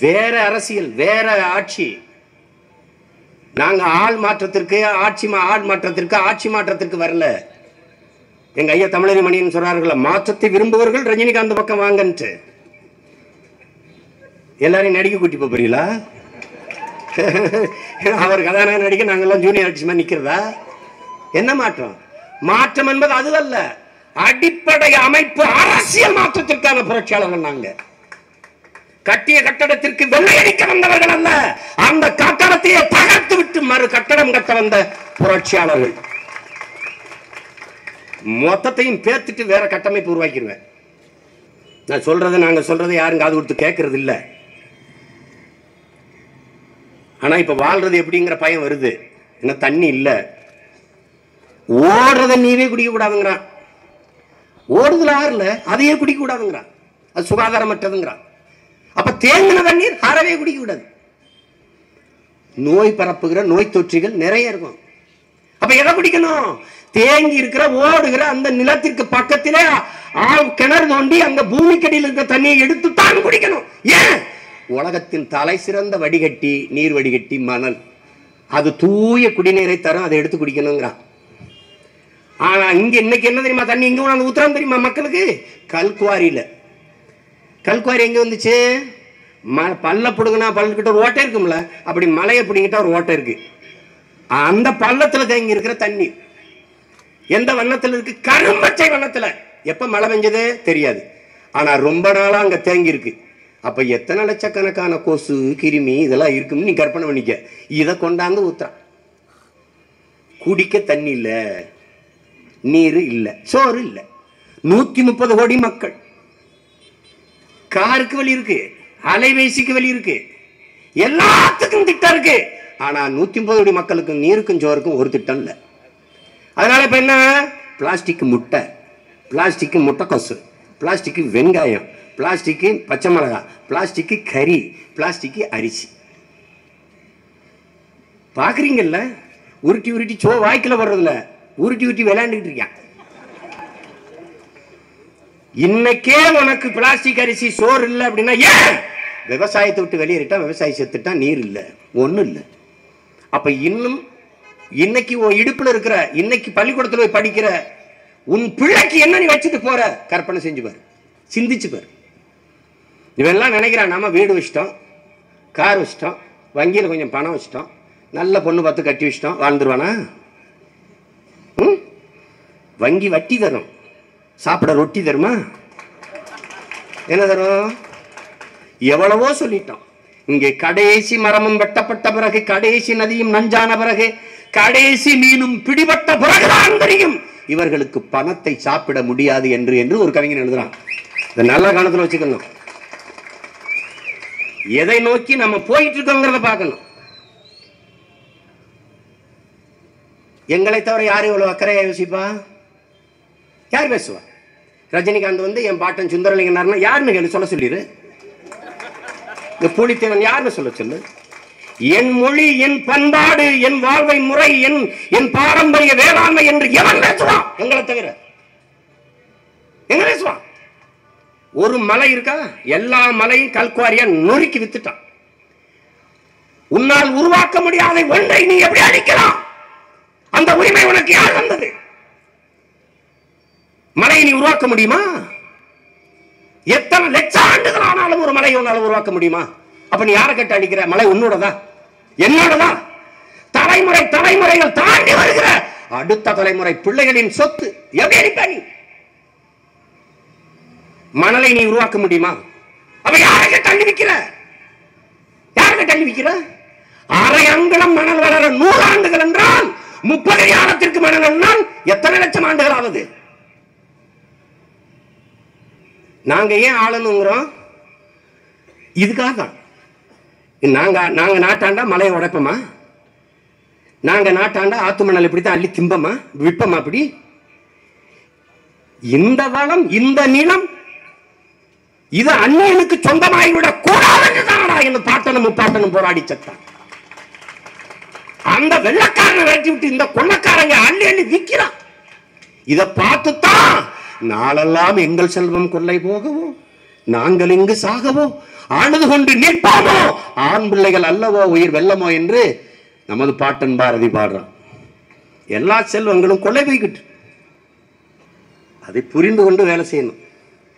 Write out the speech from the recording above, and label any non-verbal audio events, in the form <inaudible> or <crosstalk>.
வேற அரசியல் வேற ஆட்சி. நாங்க ஆள் மாற்றத்திற்கு ஆட்சி ஆள் மாற்றத்திற்கு ஆட்சி மாற்றத்திற்கு வரல. எங்க ஐயா தமிழறி மணியன் சொல்றார்கள் மாற்றத்தை விரும்புவர்கள் ரஜினிகாந்த் பக்கம் வாங்கன்ட்டு. எல்லாரையும் நடிக்க கூட்டி போறீங்களா? <laughs> அவர் கதாநாயகன் நடிக்க நாங்கெல்லாம் ஜூனியர் ஆர்டிஸ்ட் மாதிரி நிக்கிறதா? என்ன மாற்றம்? மாற்றம் என்பது அதுவல்ல அடிப்படை அமைப்பு அரசியல் மாற்றத்திற்கான புரட்சியாளர்கள் நாங்க. கட்டிய கட்டடத்திற்கு வெள்ளையடிக்க வந்தவர்கள் அல்ல. அந்த கட்டடத்தையே தகர்த்து விட்டு மறு கட்டடம் கட்ட வந்த புரட்சியாளர்கள். மொத்தத்தையும் பேத்துட்டு வேற கட்டமைப்பு உருவாக்கிடுவேன். நான் சொல்றதை நாங்க சொல்றதை யாரும் காது கொடுத்து கேட்கறது இல்ல ஆனா இப்ப வாழ்றது எப்படிங்கிற பயம் வருது. என்ன தண்ணி இல்ல. ஓடுறத நீவே குடிக்க கூடாதுங்கிறான் ஓடுதுல ஆறுல அதையே குடிக்க கூடாதுங்கிறான் அது சுகாதாரமற்றதுங்கிறான். அப்ப தேங்கின தண்ணீர் அறவே குடிக்க கூடாது நோய் பரப்புகிற நோய் தொற்றுகள் நிறைய இருக்கும். அப்ப எதை குடிக்கணும்? தேங்கி இருக்கிற ஓடுகிற அந்த நிலத்திற்கு பக்கத்திலே கிணறு தோண்டி அந்த பூமிக்கடியில் இருக்கிற தண்ணியை எடுத்து தான் குடிக்கணும். ஏன்? உலகத்தின் தலை சிறந்த வடிகட்டி நீர் வடிகட்டி மணல். அது தூய குடிநீரை தரும் அதை எடுத்து குடிக்கணுங்கிறான். ஆனா இங்க இன்னைக்கு என்ன தெரியுமா தண்ணி? இங்க கொண்டாந்து தெரியுமா மக்களுக்கு? கல்குவாரியில. கல்குவாரி எங்கே வந்துச்சு? ம பல்ல பிடுங்கினா பல்லுக்கிட்ட ஒரு ஓட்டை இருக்கும்ல அப்படி மலையை பிடிங்கிட்டா ஒரு ஓட்டை இருக்கு. அந்த பள்ளத்தில் தேங்கி இருக்கிற தண்ணி. எந்த வண்ணத்தில் இருக்கு? கரும்பச்சை வண்ணத்துல. எப்போ மழை பெஞ்சது? தெரியாது. ஆனால் ரொம்ப நாளாக அங்க தேங்கி இருக்கு. அப்போ எத்தனை லட்சக்கணக்கான கொசு கிருமி இதெல்லாம் இருக்குன்னு நீ கற்பனை பண்ணிக்க. இதை கொண்டாந்து ஊத்துறான். குடிக்க தண்ணி இல்லை. நீர் இல்லை. சோறு இல்லை. நூத்தி முப்பது கோடி மக்கள். காருக்கு வழி இருக்கு அலைபேசிக்கு வழி இருக்கு எல்லாத்துக்கும் திட்டம் இருக்கு. ஆனா நூத்தி முப்பது கோடி மக்களுக்கும் நீருக்கும் சோறுக்கும் ஒரு திட்டம் இல்லை. அதனால இப்ப என்ன? பிளாஸ்டிக் முட்டை பிளாஸ்டிக் முட்டைக்கொசு பிளாஸ்டிக் வெங்காயம் பிளாஸ்டிக்கு பச்சை மிளகா பிளாஸ்டிக்கு கறி பிளாஸ்டிக்கு அரிசி. பார்க்குறீங்கல்ல உருட்டி உருட்டி சோ வாய்க்கில் வர்றதில்ல உருட்டி உருட்டி விளையாண்டுக்கிட்டு இருக்கேன் இன்னைக்கே உனக்கு பிளாஸ்டிக் அரிசி சோறு இல்லை அப்படின்னா ஏன்? விவசாயத்தை விட்டு வெளியேறிட்டா விவசாயி செத்துட்டா நீர் இல்லை ஒன்றும் இல்லை. அப்போ இன்னும் இன்னைக்கு உன் இடுப்பில் இருக்கிற இன்னைக்கு பள்ளிக்கூடத்தில் போய் படிக்கிற உன் பிள்ளைக்கு என்ன நீ வச்சுட்டு போற? கற்பனை செஞ்சு பாரு. சிந்திச்சு பாரு. இவெல்லாம் நினைக்கிறான் நம்ம வீடு வச்சிட்டோம் கார் வச்சிட்டோம் வங்கியில் கொஞ்சம் பணம் வச்சிட்டோம் நல்ல பொண்ணு பார்த்து கட்டி வச்சிட்டோம் வாழ்ந்துருவானா? ம்? வங்கி வட்டி தரும். சாப்பிட ரொட்டி தருமா? என்ன தரும்? எவ்வளவோ சொல்லிட்டோம். இங்கே கடைசி மரமும் வெட்டப்பட்ட பிறகு கடைசி நதியும் நஞ்சான பிறகு கடைசி மீனும் பிடிபட்ட பிறகுதான் தெரியும். இவர்களுக்கு பணத்தை சாப்பிட முடியாது என்று என்று ஒரு கவிஞன் எழுதுறான். இதை நல்ல கணத்துல வச்சுக்கணும். எதை நோக்கி நம்ம போயிட்டு இருக்கோங்கிறத பார்க்கணும். எங்களை தவிர யார் இவ்வளவு அக்கறையா யோசிப்பா? யார் பேசுவா? ரஜினிகாந்த் வந்து என் பாட்டன் சுந்தரலிங்கனார்னா யாருன்னு கேளு சொல்ல சொல்லிடு. இந்த புலித்தேவன் யாருன்னு சொல்ல சொல்லு. என் மொழி என் பண்பாடு என் வாழ்வை முறை என் என் பாரம்பரிய வேளாண்மை என்று எவன் பேசுவான் எங்களை தவிர. எங்க பேசுவான் ஒரு மலை இருக்கா? எல்லா மலையும் கல்குவாரியா நொறுக்கி வித்துட்டான். உன்னால் உருவாக்க முடியாத ஒன்றை நீ எப்படி அழிக்கலாம்? அந்த உரிமை உனக்கு யார் வந்தது மலையை நீ உருவாக்க முடியுமா? எத்தனை லட்சம் ஆண்டுகள் ஆனாலும் ஒரு மலையை உன்னால உருவாக்க முடியுமா? அப்ப நீ யாரை கட்ட அடிக்கிற? மலை உன்னோடதா? என்னோடதா? தலைமுறை தலைமுறைகள் தாண்டி வருகிற அடுத்த தலைமுறை பிள்ளைகளின் சொத்து. எப்படி அடிப்ப நீ? மணலை நீ உருவாக்க முடியுமா? அப்ப யாரை தள்ளி வைக்கிற? யாரை தள்ளி வைக்கிற? அரை அங்குலம் மணல் வளர நூறு ஆண்டுகள் என்றால் முப்பது ஞானத்திற்கு மணல் என்றால் எத்தனை லட்சம் ஆண்டுகள் ஆகுது நாங்க ஏன் ஆளணுங்கிறோம்? இதுக்காக தான். நாங்க நாங்க நாட்டாண்டா மலையை உடைப்போமா? நாங்க நாட்டாண்டா ஆத்து மணல் இப்படித்தான் அள்ளி திம்பமா? விற்பமா அப்படி? இந்த வளம் இந்த நிலம் இது அந்நியனுக்கு சொந்தமாகிவிட கூடாது என்றுதானடா இந்த பாட்டனும் முப்பாட்டனும் போராடி செத்தான். அந்த வெள்ளக்காரனை வெட்டி விட்டு இந்த கொள்ளக்காரங்க அள்ளி அள்ளி விற்கிறான். இதை பார்த்துத்தான் நாளெல்லாம் எங்கள் செல்வம் கொள்ளை போகவோ? நாங்கள் இங்கு சாகவோ? ஆனது கொண்டு நிற்போமோ ஆண் பிள்ளைகள் அல்லவோ? உயிர் வெல்லமோ என்று நமது பாட்டன் பாரதி பாடுறான். எல்லா செல்வங்களும் கொள்ளை போய்கிட்டு. அதை புரிந்து கொண்டு வேலை செய்யணும்.